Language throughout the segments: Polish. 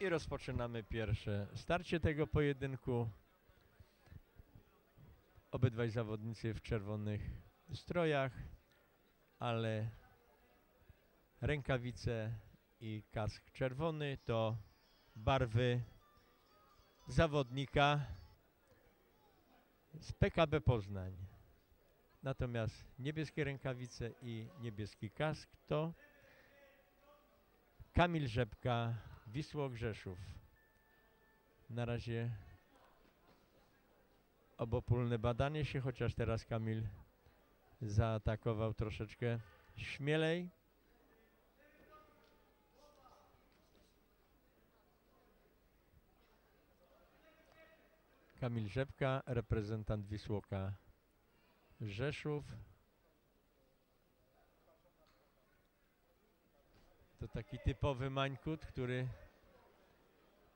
I rozpoczynamy pierwsze starcie tego pojedynku. Obydwaj zawodnicy w czerwonych strojach, ale rękawice i kask czerwony to barwy zawodnika z PKB Poznań. Natomiast niebieskie rękawice i niebieski kask to Kamil Rzepka, Wisło Grzeszów. Na razie obopólne badanie się, chociaż teraz Kamil zaatakował troszeczkę śmielej. Kamil Rzepka, reprezentant Wisłoka Rzeszów. To taki typowy mańkut, który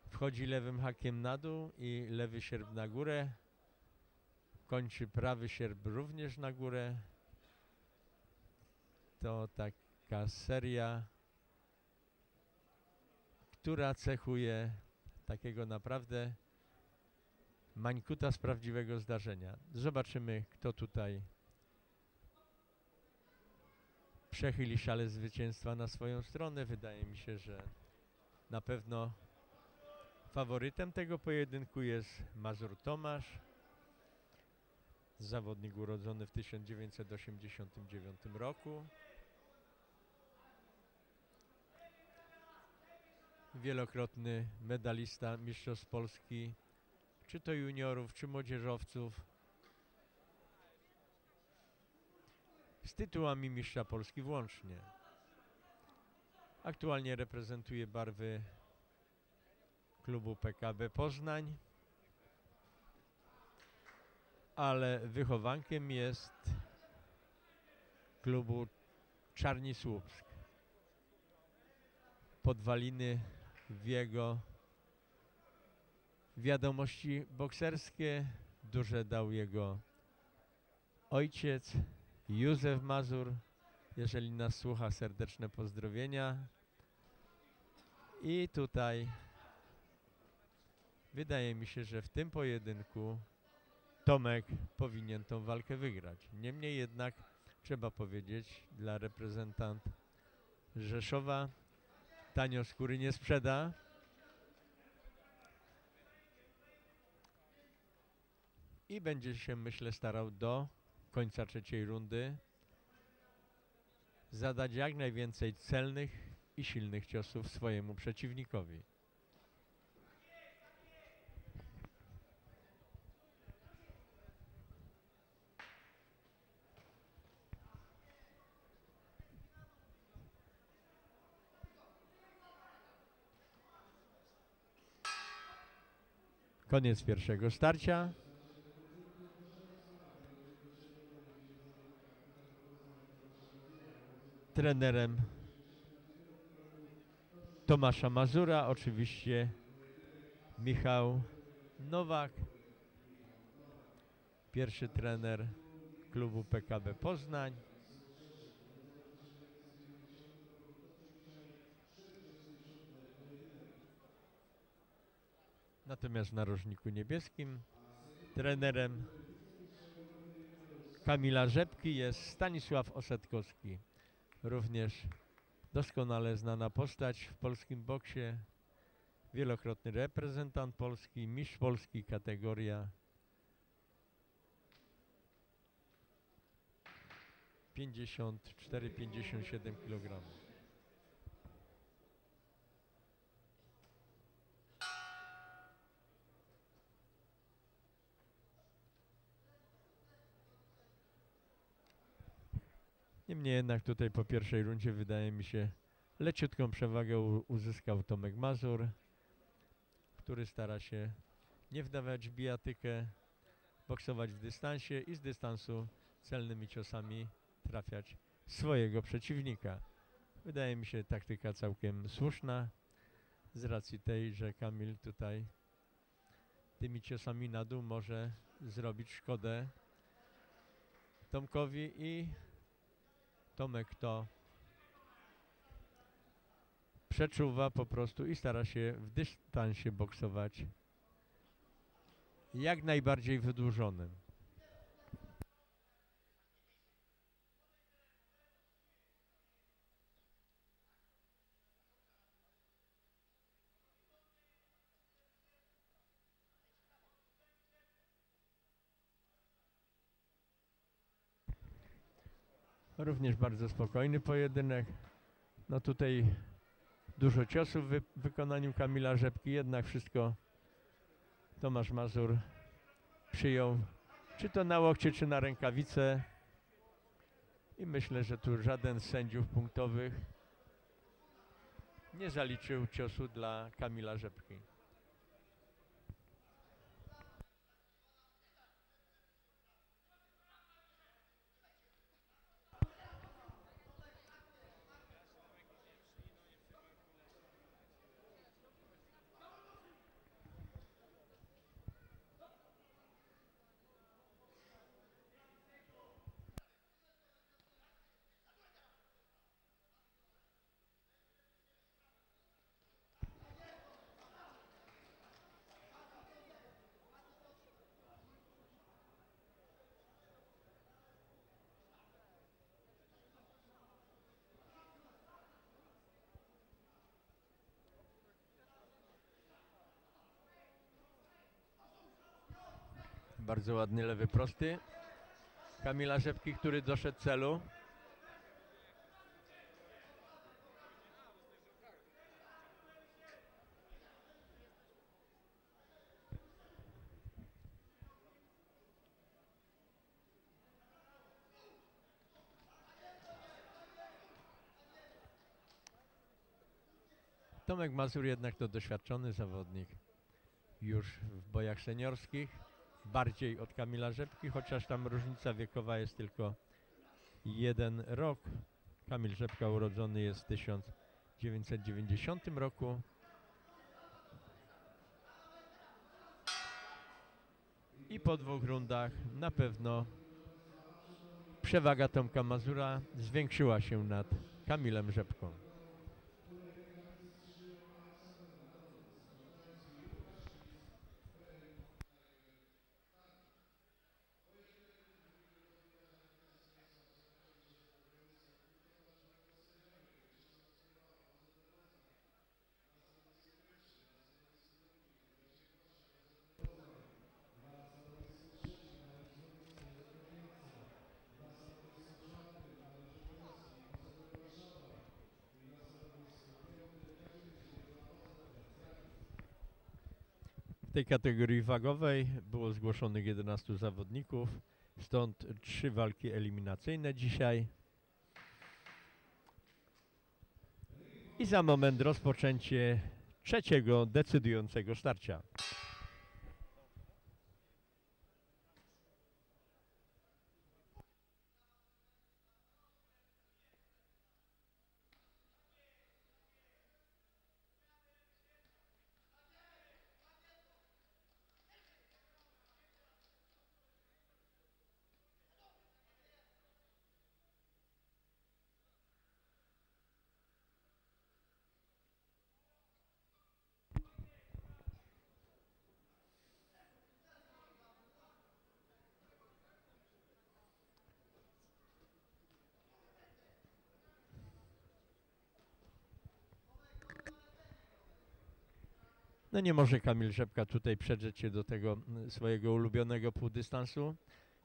wchodzi lewym hakiem na dół i lewy sierp na górę. Kończy prawy sierp również na górę. To taka seria, która cechuje takiego naprawdę mańkuta z prawdziwego zdarzenia. Zobaczymy, kto tutaj przechyli szale zwycięstwa na swoją stronę. Wydaje mi się, że na pewno faworytem tego pojedynku jest Mazur Tomasz, zawodnik urodzony w 1989 roku. Wielokrotny medalista Mistrzostw Polski, czy to juniorów, czy młodzieżowców. Z tytułami mistrza Polski włącznie. Aktualnie reprezentuje barwy klubu PKB Poznań, ale wychowankiem jest klubu Czarni Słupsk. Podwaliny w jego wiadomości bokserskie duże dał jego ojciec, Józef Mazur, jeżeli nas słucha, serdeczne pozdrowienia. I tutaj wydaje mi się, że w tym pojedynku Tomek powinien tą walkę wygrać. Niemniej jednak trzeba powiedzieć dla reprezentant Rzeszowa tanio skóry nie sprzeda. I będzie się myślę starał do końca trzeciej rundy zadać jak najwięcej celnych i silnych ciosów swojemu przeciwnikowi. Koniec pierwszego starcia. Trenerem Tomasza Mazura, oczywiście Michał Nowak, pierwszy trener klubu PKB Poznań. Natomiast w narożniku niebieskim trenerem Kamila Rzepki jest Stanisław Osetkowski również doskonale znana postać w polskim boksie, wielokrotny reprezentant Polski, mistrz Polski kategoria 54-57 kg. Niemniej jednak tutaj po pierwszej rundzie wydaje mi się leciutką przewagę uzyskał Tomek Mazur, który stara się nie wdawać w bijatykę, boksować w dystansie i z dystansu celnymi ciosami trafiać swojego przeciwnika. Wydaje mi się taktyka całkiem słuszna z racji tej, że Kamil tutaj tymi ciosami na dół może zrobić szkodę Tomkowi i Tomek to przeczuwa po prostu i stara się w dystansie boksować jak najbardziej wydłużonym. Również bardzo spokojny pojedynek. No tutaj dużo ciosów w wy wykonaniu Kamila Rzepki, jednak wszystko Tomasz Mazur przyjął, czy to na łokcie, czy na rękawice. I myślę, że tu żaden z sędziów punktowych nie zaliczył ciosu dla Kamila Rzepki. Bardzo ładny lewy prosty. Kamila Rzepki, który doszedł celu. Tomek Mazur jednak to doświadczony zawodnik już w bojach seniorskich bardziej od Kamila Rzepki, chociaż tam różnica wiekowa jest tylko jeden rok. Kamil Rzepka urodzony jest w 1990 roku. I po dwóch rundach na pewno przewaga Tomka Mazura zwiększyła się nad Kamilem Rzepką. Tej kategorii wagowej było zgłoszonych 11 zawodników, stąd trzy walki eliminacyjne dzisiaj. I za moment rozpoczęcie trzeciego decydującego starcia. No nie może Kamil Rzepka tutaj przedrzeć się do tego mm, swojego ulubionego półdystansu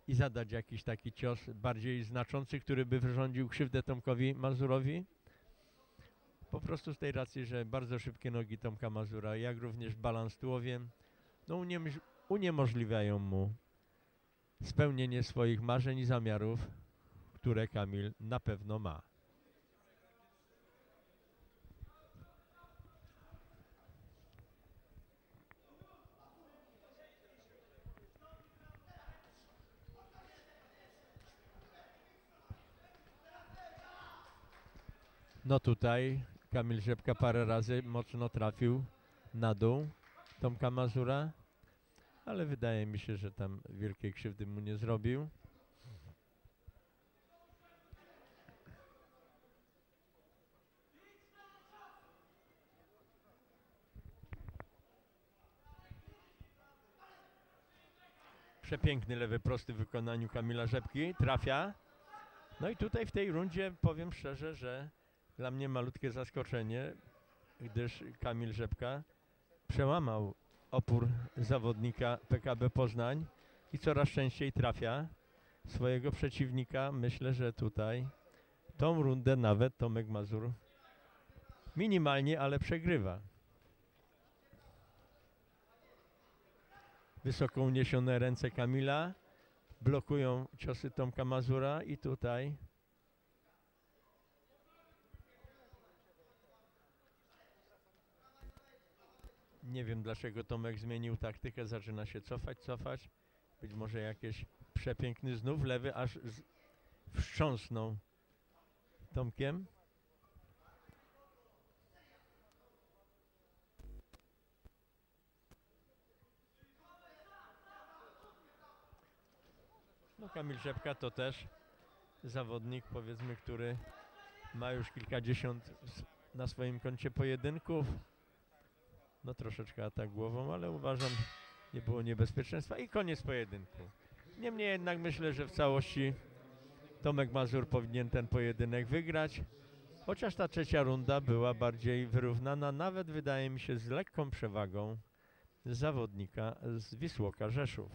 i zadać jakiś taki cios bardziej znaczący, który by wyrządził krzywdę Tomkowi Mazurowi. Po prostu z tej racji, że bardzo szybkie nogi Tomka Mazura, jak również balans tułowiem, no uniemożliwiają mu spełnienie swoich marzeń i zamiarów, które Kamil na pewno ma. No tutaj Kamil Rzepka parę razy mocno trafił na dół Tomka Mazura, ale wydaje mi się, że tam wielkiej krzywdy mu nie zrobił. Przepiękny lewy prosty w wykonaniu Kamila Rzepki, trafia. No i tutaj w tej rundzie powiem szczerze, że dla mnie malutkie zaskoczenie, gdyż Kamil Rzepka przełamał opór zawodnika PKB Poznań i coraz częściej trafia swojego przeciwnika. Myślę, że tutaj tą rundę nawet Tomek Mazur minimalnie, ale przegrywa. Wysoko uniesione ręce Kamila blokują ciosy Tomka Mazura i tutaj nie wiem dlaczego Tomek zmienił taktykę, zaczyna się cofać, cofać. Być może jakiś przepiękny znów lewy aż wstrząsnął Tomkiem. No Kamil Rzepka to też zawodnik powiedzmy, który ma już kilkadziesiąt na swoim koncie pojedynków. No troszeczkę atak głową, ale uważam nie było niebezpieczeństwa i koniec pojedynku. Niemniej jednak myślę, że w całości Tomek Mazur powinien ten pojedynek wygrać. Chociaż ta trzecia runda była bardziej wyrównana, nawet wydaje mi się z lekką przewagą zawodnika z Wisłoka Rzeszów.